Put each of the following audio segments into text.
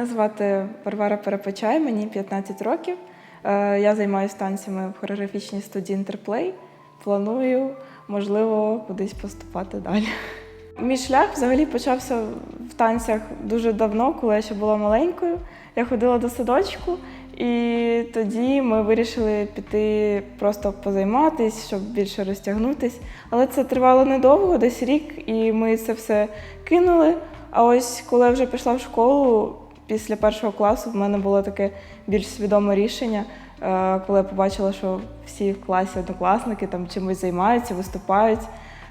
Мене звати Варвара Перепечай, мені 15 років. Е, Я займаюся танцями в хореографічній студії Інтерплей. Планую, можливо, кудись поступати далі. Мій шлях взагалі почався в танцях дуже давно, коли я ще була маленькою. Я ходила до садочку, і тоді ми вирішили піти просто позайматись, щоб більше розтягнутись. Але це тривало недовго, десь рік, і ми це все кинули. А ось коли я вже пішла в школу, після першого класу в мене було таке більш свідоме рішення, е, коли я побачила, що всі в класі однокласники там чимось займаються, виступають,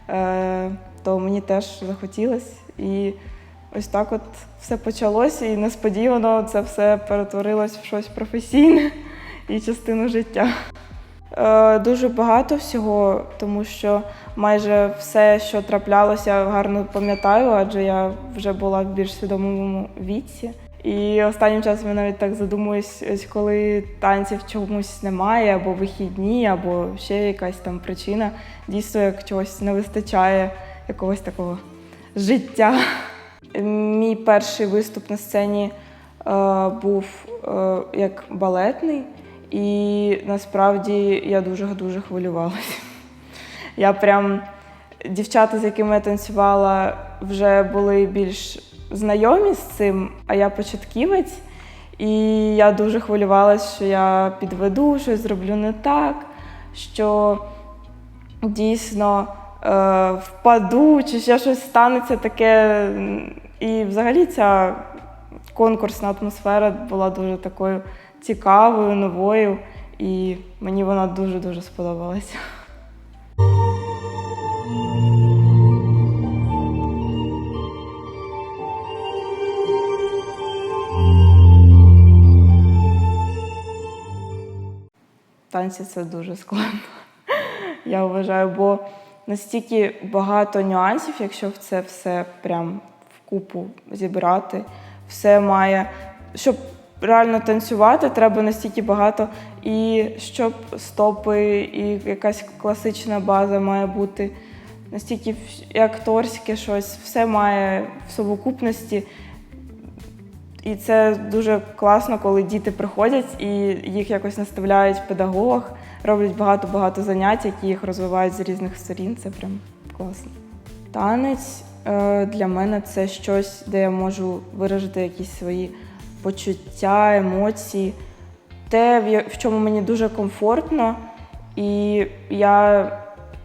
е, то мені теж захотілося. І ось так от все почалося, і несподівано це все перетворилось в щось професійне і частину життя. Е, Дуже багато всього, тому що майже все, що траплялося, гарно пам'ятаю, адже я вже була в більш свідомому віці. І останнім часом я навіть так задумуюсь, ось коли танців чомусь немає, або вихідні, або ще якась там причина. Дійсно, як чогось не вистачає якогось такого життя. Мій перший виступ на сцені е, був е, як балетний, і насправді я дуже-дуже хвилювалася. Я прям дівчата, з якими я танцювала, вже були більш знайомі з цим, а я початківець. І я дуже хвилювалася, що я підведу, щось зроблю не так, що дійсно е, впаду, чи ще щось станеться таке. І взагалі ця конкурсна атмосфера була дуже такою цікавою, новою, і мені вона дуже-дуже сподобалася. Танці це дуже складно. Я вважаю, бо настільки багато нюансів, якщо в це все прям вкупу зібрати, все має. Щоб реально танцювати, треба настільки багато, і щоб стопи, і якась класична база має бути, настільки і акторське щось, все має в совокупності. І це дуже класно, коли діти приходять і їх якось наставляють педагог, роблять багато-багато занять, які їх розвивають з різних сторін. Це прям класно. Танець е, для мене це щось, де я можу виражити якісь свої почуття, емоції, те, в чому мені дуже комфортно, і я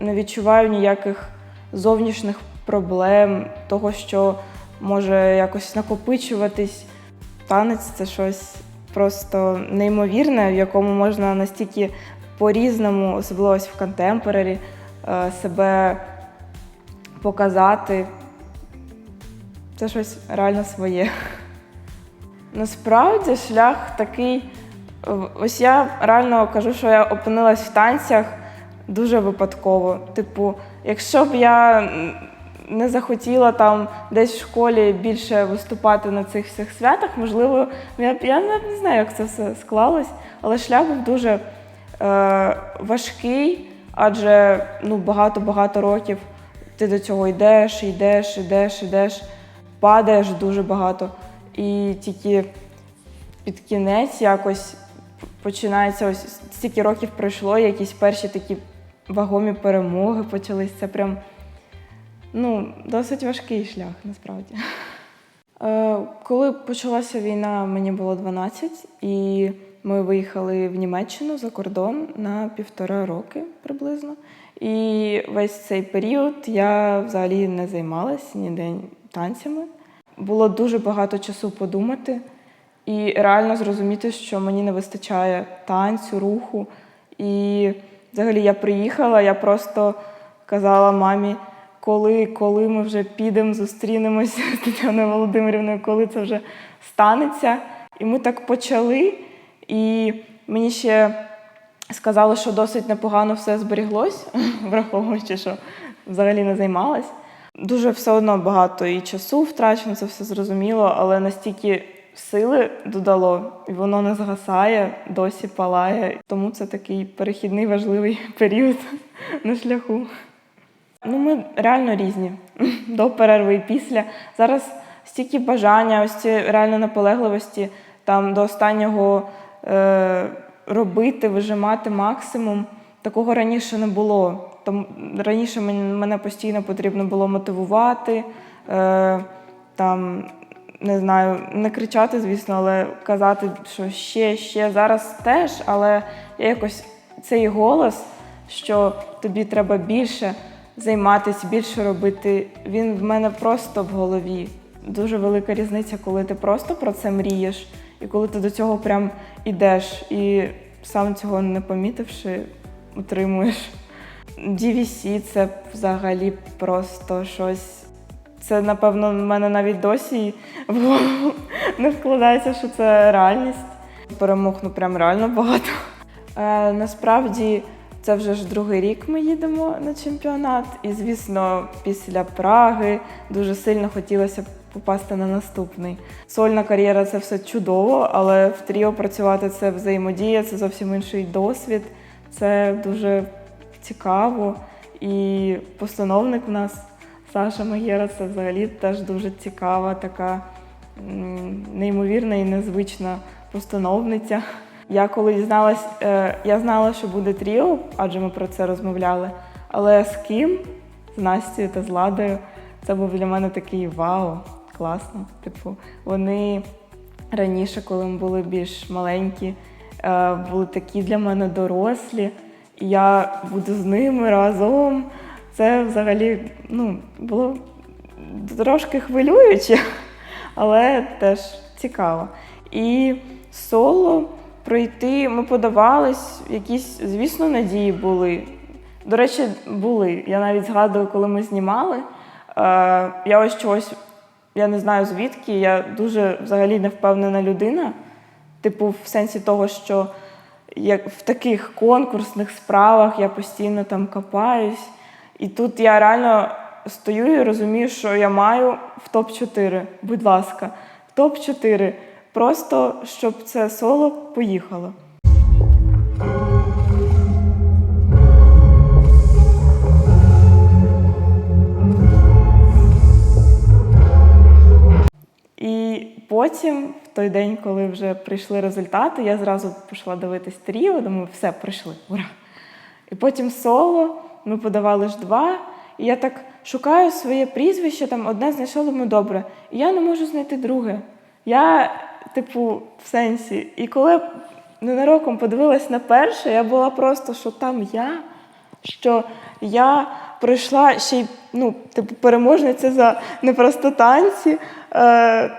не відчуваю ніяких зовнішніх проблем, того, що може якось накопичуватись. Танець це щось просто неймовірне, в якому можна настільки по-різному, особливо ось в контемпорарі, е, себе показати. Це щось реально своє. Насправді шлях такий. Ось я реально кажу, що я опинилась в танцях дуже випадково. Типу, якщо б я не захотіла там десь в школі більше виступати на цих всіх святах, можливо, я я не знаю, як це все склалось, але шлях був дуже е, важкий, адже ну, багато-багато років ти до цього йдеш, йдеш, йдеш, йдеш, падаєш дуже багато. І тільки під кінець якось починається ось стільки років пройшло, якісь перші такі вагомі перемоги почались. Це прям ну, досить важкий шлях насправді. Е, Коли почалася війна, мені було 12, і ми виїхали в Німеччину за кордон на півтора роки приблизно. І весь цей період я взагалі не займалась ніде танцями. Було дуже багато часу подумати і реально зрозуміти, що мені не вистачає танцю, руху. І взагалі я приїхала, я просто казала мамі, коли, коли ми вже підемо, зустрінемося з Тетяною Володимирівною, коли це вже станеться. І ми так почали. І мені ще сказали, що досить непогано все зберіглось, враховуючи, що взагалі не займалась. Дуже все одно багато і часу втрачено, це все зрозуміло, але настільки сили додало, і воно не згасає, досі палає. Тому це такий перехідний важливий період на шляху. Ну, ми реально різні до перерви і після. Зараз стільки бажання, ось ці реально наполегливості там до останнього е, робити, вижимати максимум. Такого раніше не було. Там раніше мене постійно потрібно було мотивувати, е, там не знаю, не кричати, звісно, але казати, що ще, ще зараз теж, але я якось цей голос, що тобі треба більше займатися, більше робити, він в мене просто в голові. Дуже велика різниця, коли ти просто про це мрієш, і коли ти до цього прям ідеш, і сам цього не помітивши, отримуєш. DVC – це взагалі просто щось. Це, напевно, в мене навіть досі в голову не вкладається, що це реальність. Перемог ну прям реально багато. Е, насправді, це вже ж другий рік ми їдемо на чемпіонат. І, звісно, після Праги дуже сильно хотілося попасти на наступний. Сольна кар'єра це все чудово, але в тріо працювати це взаємодія, це зовсім інший досвід. Це дуже цікаво. І постановник в нас Саша Магєра це взагалі теж дуже цікава, така неймовірна і незвична постановниця. Я коли дізналась, е, я знала, що буде тріо, адже ми про це розмовляли. Але з ким? З Настю та з Ладою. Це був для мене такий вау, класно. Типу, вони раніше, коли ми були більш маленькі, е, були такі для мене дорослі. І я буду з ними разом. Це взагалі ну, було трошки хвилююче, але теж цікаво. І соло пройти ми подавались, якісь, звісно, надії були. До речі, були. Я навіть згадую, коли ми знімали. Е, я ось чогось, я не знаю звідки, я дуже взагалі не впевнена людина. Типу, в сенсі того, що як в таких конкурсних справах я постійно там копаюсь. І тут я реально стою і розумію, що я маю в топ-4. Будь ласка, в топ-4. Просто щоб це соло поїхало. І потім, в той день, коли вже прийшли результати, я зразу пішла дивитись тріо, думаю, все, прийшли, ура. І потім соло, ми подавали ж два, і я так шукаю своє прізвище, там одне знайшла, думаю, добре. І я не можу знайти друге. Я, типу, в сенсі. І коли ненароком подивилась на перше, я була просто, що там я, що я пройшла ще й ну, типу, переможниця за не просто танці. Е,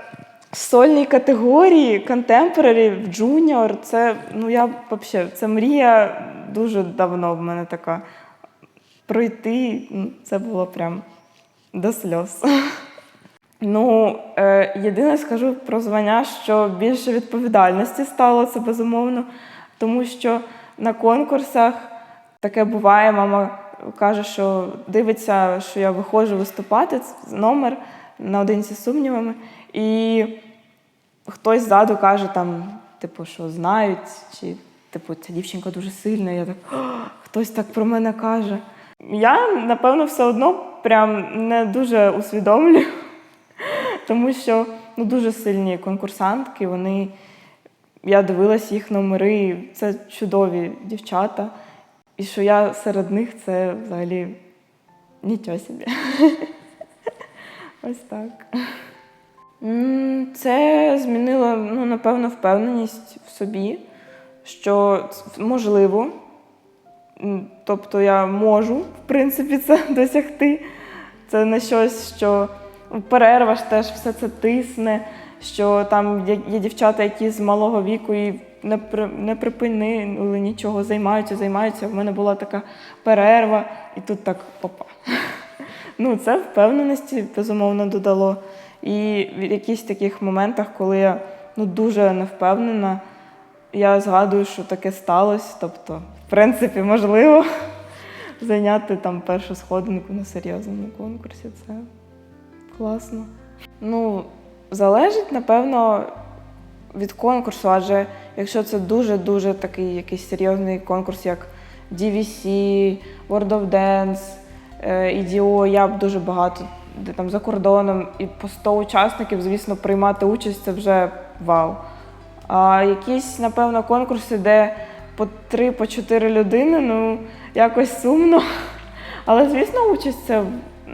в сольній категорії контемпорарі джуніор. Це ну я взагалі, це мрія дуже давно в мене така. Пройти це було прям до сльоз. Ну, е, єдине скажу про звання, що більше відповідальності стало це безумовно, тому що на конкурсах таке буває. Мама каже, що дивиться, що я виходжу виступати, номер наодинці з сумнівами. І хтось ззаду каже, там, типу, що знають, чи типу, ця дівчинка дуже сильна. Я так, хтось так про мене каже. Я, напевно, все одно прям не дуже усвідомлюю, тому що ну, дуже сильні конкурсантки, вони. Я дивилась їх номери, це чудові дівчата. І що я серед них це взагалі нічого собі. Ось так. Це змінило, ну, напевно, впевненість в собі, що можливо. Тобто я можу, в принципі, це досягти. Це не щось, що в перервах теж все це тисне, що там є, дівчата, які з малого віку і не, при, не припинили нічого, займаються, займаються. В мене була така перерва, і тут так опа. Ну, це впевненості, безумовно, додало. І в якихось таких моментах, коли я ну, дуже не впевнена, я згадую, що таке сталося. Тобто, в принципі, можливо зайняти там першу сходинку на серйозному конкурсі. Це класно. Ну, залежить, напевно, від конкурсу, адже якщо це дуже-дуже такий якийсь серйозний конкурс, як DVC, World of Dance, е, EDO, я б дуже багато де там за кордоном, і по 100 учасників, звісно, приймати участь це вже вау. А якісь, напевно, конкурси, де по 3 по 4 людини, ну якось сумно. Але, звісно, участь це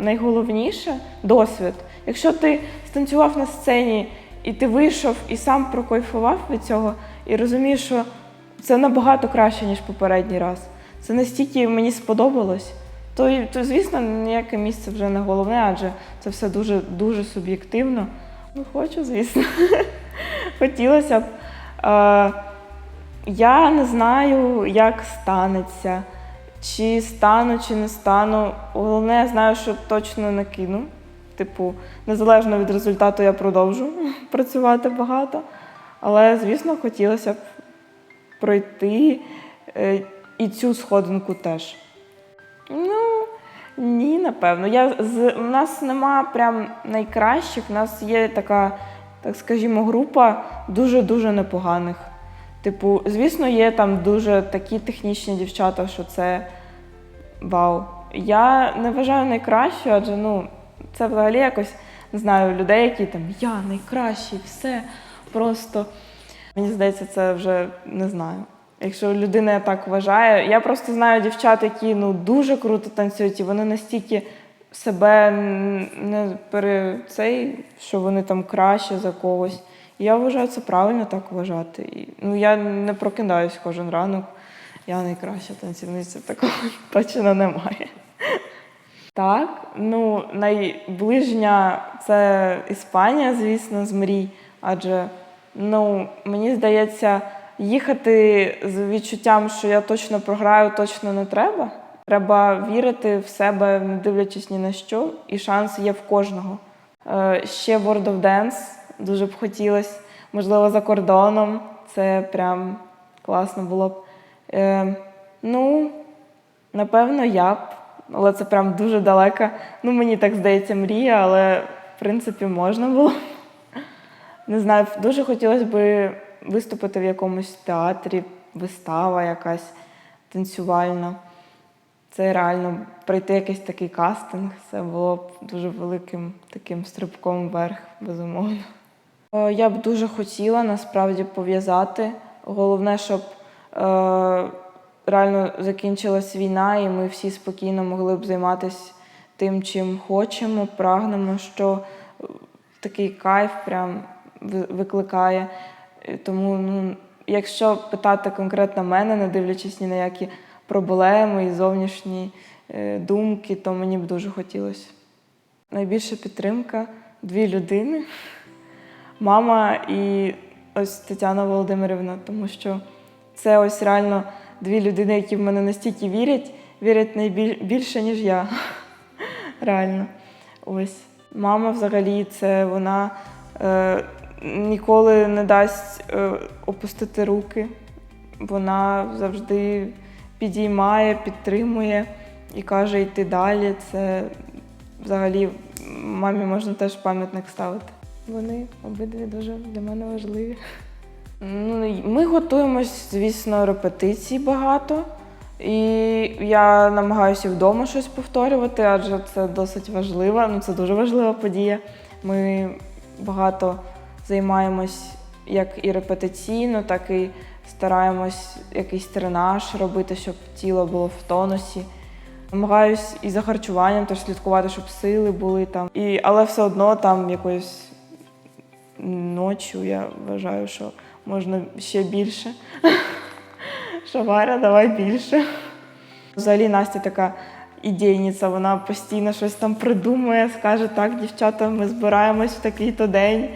найголовніше досвід. Якщо ти станцював на сцені і ти вийшов і сам прокайфував від цього, і розумієш, що це набагато краще, ніж попередній раз. Це настільки мені сподобалось. То, то звісно, ніяке місце вже не головне, адже це все дуже дуже суб'єктивно. Ну, хочу, звісно. Хотілося б. Е, я не знаю, як станеться, чи стану, чи не стану. Головне, я знаю, що точно не кину. Типу, незалежно від результату, я продовжу працювати багато. Але, звісно, хотілося б пройти е, і цю сходинку теж. Ну, ні, напевно. Я, з, у нас нема прям найкращих, у нас є така, так скажімо, група дуже-дуже непоганих. Типу, звісно, є там дуже такі технічні дівчата, що це вау. Я не вважаю найкращою, адже ну, це взагалі якось не знаю, людей, які там я найкращий, все просто. Мені здається, це вже не знаю. Якщо людина так вважає, я просто знаю дівчат, які ну дуже круто танцюють, і вони настільки себе не пере цей, що вони там краще за когось. Я вважаю, це правильно так вважати. І, ну я не прокидаюсь кожен ранок. Я найкраща танцівниця, такого точно немає. Так, ну найближня це Іспанія, звісно, з мрій. Адже ну, мені здається, їхати з відчуттям, що я точно програю, точно не треба. Треба вірити в себе, не дивлячись ні на що, і шанс є в кожного. Е, ще World of Dance дуже б хотілося, можливо, за кордоном. Це прям класно було б. Е, ну, Напевно, я б, але це прям дуже далека. Ну, мені так здається, мрія, але в принципі можна було. Не знаю, дуже хотілося б виступити в якомусь театрі, вистава якась танцювальна. Це реально пройти якийсь такий кастинг. Це було б дуже великим таким стрибком вверх, безумовно. Е, Я б дуже хотіла насправді пов'язати. Головне, щоб е, реально закінчилась війна, і ми всі спокійно могли б займатися тим, чим хочемо, прагнемо, що е, такий кайф прям викликає. Тому, ну, якщо питати конкретно мене, не дивлячись ні на які проблеми і зовнішні думки, то мені б дуже хотілося. Найбільша підтримка дві людини мама і ось Тетяна Володимирівна, тому що це ось реально дві людини, які в мене настільки вірять, вірять найбільше, ніж я. Реально. Ось. Мама взагалі це вона е, ніколи не дасть е, опустити руки. Вона завжди підіймає, підтримує і каже йти далі. Це взагалі мамі можна теж пам'ятник ставити. Вони обидві дуже для мене важливі. Ну, ми готуємось, звісно, репетицій багато. І я намагаюся вдома щось повторювати, адже це досить важлива, ну це дуже важлива подія. Ми багато займаємось як і репетиційно, так і стараємось якийсь тренаж робити, щоб тіло було в тонусі. Намагаюсь і за харчуванням теж слідкувати, щоб сили були там. І, але все одно там якоюсь ночі я вважаю, що можна ще більше. Що давай більше. Взагалі Настя така ідейниця, вона постійно щось там придумує, скаже, так, дівчата, ми збираємось в такий-то день.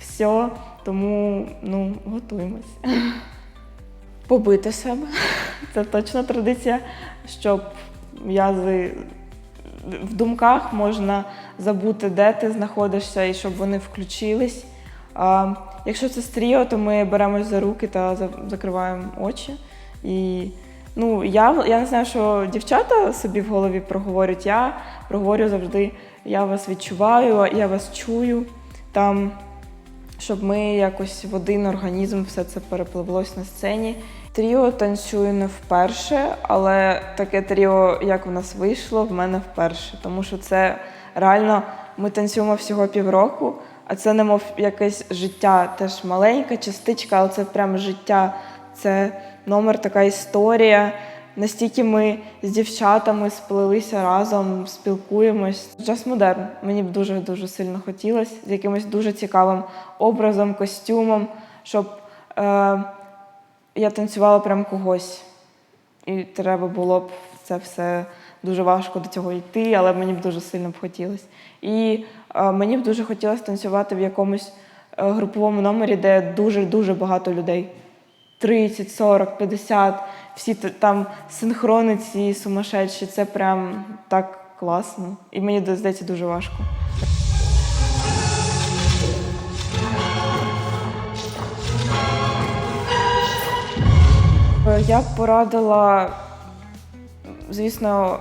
Все, тому ну, готуємось. Побити себе. Це точно традиція, щоб м'язи в думках можна забути, де ти знаходишся, і щоб вони включились. А, якщо це стріо, то ми беремось за руки та закриваємо очі. І ну, я, я не знаю, що дівчата собі в голові проговорять. Я проговорю завжди, я вас відчуваю, я вас чую. Там, щоб ми якось в один організм все це перепливлось на сцені. Тріо танцюю не вперше, але таке тріо, як в нас вийшло, в мене вперше, тому що це реально ми танцюємо всього півроку, а це немов якесь життя, теж маленька частичка, але це прям життя. Це номер, така історія. Настільки ми з дівчатами сплелися разом, спілкуємось. Джаз модерн. Мені б дуже дуже сильно хотілося з якимось дуже цікавим образом, костюмом, щоб е, я танцювала прям когось. І треба було б це все дуже важко до цього йти, але мені б дуже сильно б хотілося. І мені б дуже хотілося танцювати в якомусь е, груповому номері, де дуже-дуже багато людей. 30, 40, 50, всі там синхрони ці сумасшедші. Це прям так класно. І мені здається дуже важко. Е, Я б порадила, звісно,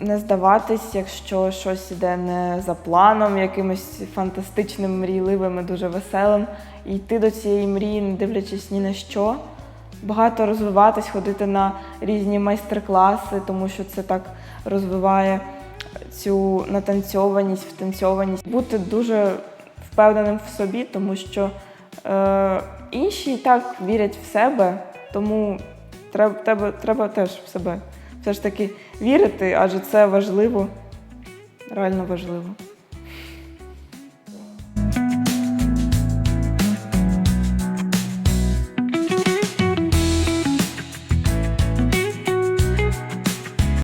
не здаватись, якщо щось іде не за планом, якимось фантастичним, мрійливим і дуже веселим, і йти до цієї мрії, не дивлячись ні на що. Багато розвиватись, ходити на різні майстер-класи, тому що це так розвиває цю натанцьованість, втанцьованість. Бути дуже впевненим в собі, тому що е, інші і так вірять в себе, тому треба, треба, треба теж в себе все ж таки вірити, адже це важливо, реально важливо.